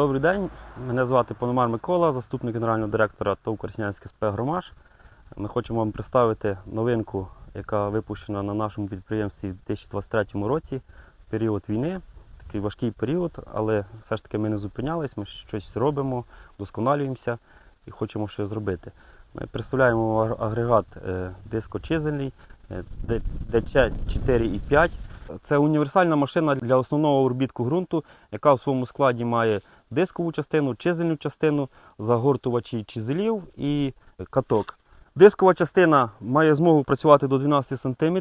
Добрий день, мене звати Пономар Микола, заступник генерального директора ТОВ Корснянський СП Громаш. Ми хочемо вам представити новинку, яка випущена на нашому підприємстві у 2023 році, в період війни. Такий важкий період, але все ж таки ми не зупинялись, ми щось робимо, вдосконалюємося і хочемо щось зробити. Ми представляємо агрегат е, дискочизельний е, ДЧ 4,5. Це універсальна машина для основного обробітку ґрунту, яка в своєму складі має дискову частину, чизельну частину, загортувачі чизелів і каток. Дискова частина має змогу працювати до 12 см.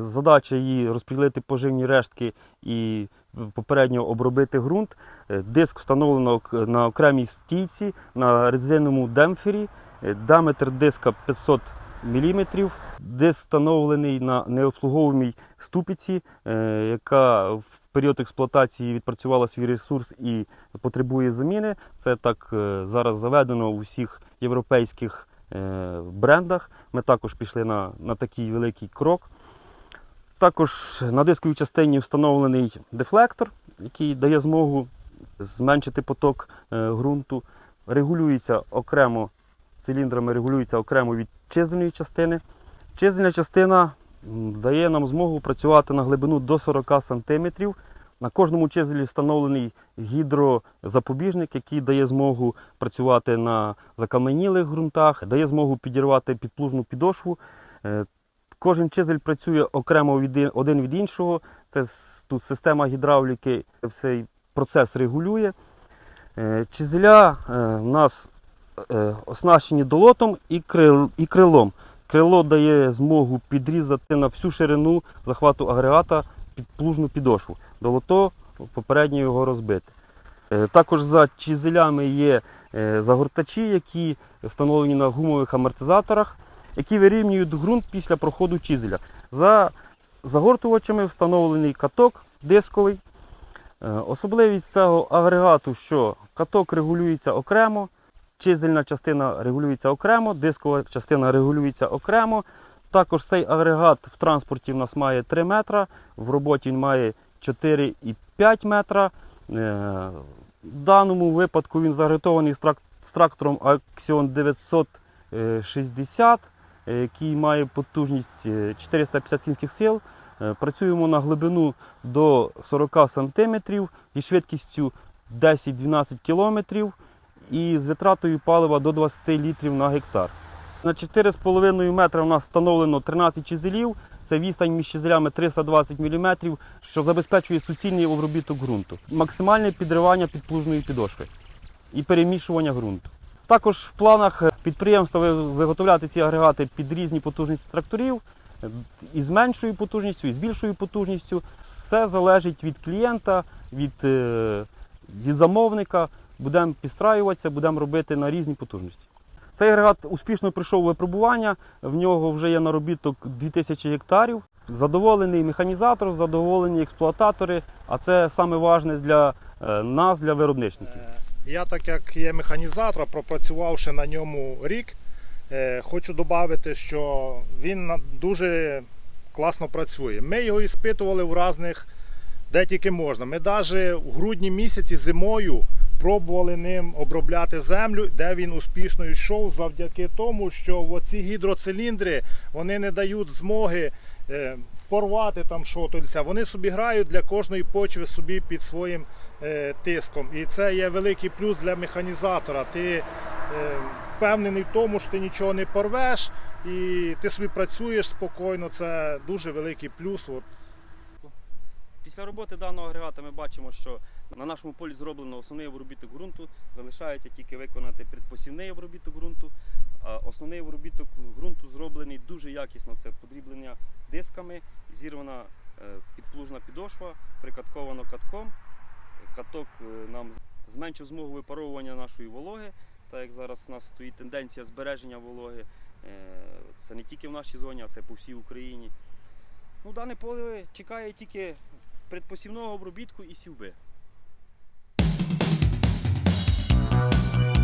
Задача її розподілити поживні рештки і попередньо обробити ґрунт. Е, Диск встановлено на окремій стійці на резиновому демпфері. Е, Діаметр диска 500 мм. Диск встановлений на необслуговуваній ступиці, е, яка в період експлуатації відпрацювала свій ресурс і потребує заміни. Це так е, зараз заведено у всіх європейських е, брендах. Ми також пішли на, на такий великий крок. Також на дисковій частині встановлений дефлектор, який дає змогу зменшити поток е, ґрунту. Регулюється окремо циліндрами, регулюється окремо від чизельної частини. Чизельна частина дає нам змогу працювати на глибину до 40 см. На кожному чизелі встановлений гідрозапобіжник, який дає змогу працювати на закаменілих ґрунтах, дає змогу підірвати підплужну підошву. Е, Кожен чизель працює окремо від один від іншого. Це тут система гідравліки цей процес регулює. Е, Чизеля у нас е, оснащені долотом і крилом. Крило дає змогу підрізати на всю ширину захвату агрегата підплужну підошву. Долото попередньо його розбити. Е, Також за чизелями є е, загортачі, які встановлені на гумових амортизаторах, які вирівнюють ґрунт після проходу чизеля. За загортувачами встановлений каток дисковий. Е, Особливість цього агрегату, що каток регулюється окремо, чизельна частина регулюється окремо, дискова частина регулюється окремо. Також цей агрегат в транспорті в нас має 3 метра, в роботі він має 4,5 метра. Е, В даному випадку він загартований з трактором Axion 960, е, який має потужність е, 450 кінських сил. Е, Працюємо на глибину до 40 см зі швидкістю 10-12 км і з витратою палива до 20 літрів на гектар. На 4,5 метра у нас встановлено 13 чизелів. Це відстань між чизелями 320 мм, що забезпечує суцільний обробіток ґрунту, максимальне підривання підплужної підошви і перемішування ґрунту. Також в планах підприємства виготовляти ці агрегати під різні потужності тракторів і з меншою потужністю, і з більшою потужністю. Все залежить від клієнта, від, е, від замовника. Будемо підстраюватися, будемо робити на різні потужності. Цей агрегат успішно пройшов випробування. В нього вже є наробіток 2000 гектарів. Задоволений механізатор, задоволені експлуататори, а це саме важне для е, нас, для виробничників. Е, Я, так як є механізатор, пропрацювавши на ньому рік, е, хочу додати, що він дуже класно працює. Ми його іспитували в різних, де тільки можна. Ми навіть у грудні місяці зимою пробували ним обробляти землю, де він успішно йшов завдяки тому, що оці гідроциліндри вони не дають змоги е, порвати там що-то. Вони собі грають для кожної почви собі під своїм е, тиском. І це є великий плюс для механізатора. Ти е, впевнений в тому, що ти нічого не порвеш, і ти собі працюєш спокійно. Це дуже великий плюс. Після роботи даного агрегата ми бачимо, що на нашому полі зроблено основний обробіток ґрунту. Залишається тільки виконати предпосівний обробіток ґрунту. Основний обробіток ґрунту зроблений дуже якісно. Це подріблення дисками, зірвана е, підплужна підошва, прикатковано катком. Каток е, нам зменшив змогу випаровування нашої вологи. Так як зараз у нас стоїть тенденція збереження вологи. Е, Це не тільки в нашій зоні, а це по всій Україні. Ну, дане поле чекає тільки предпосівного обробітку і сівби. Thank you.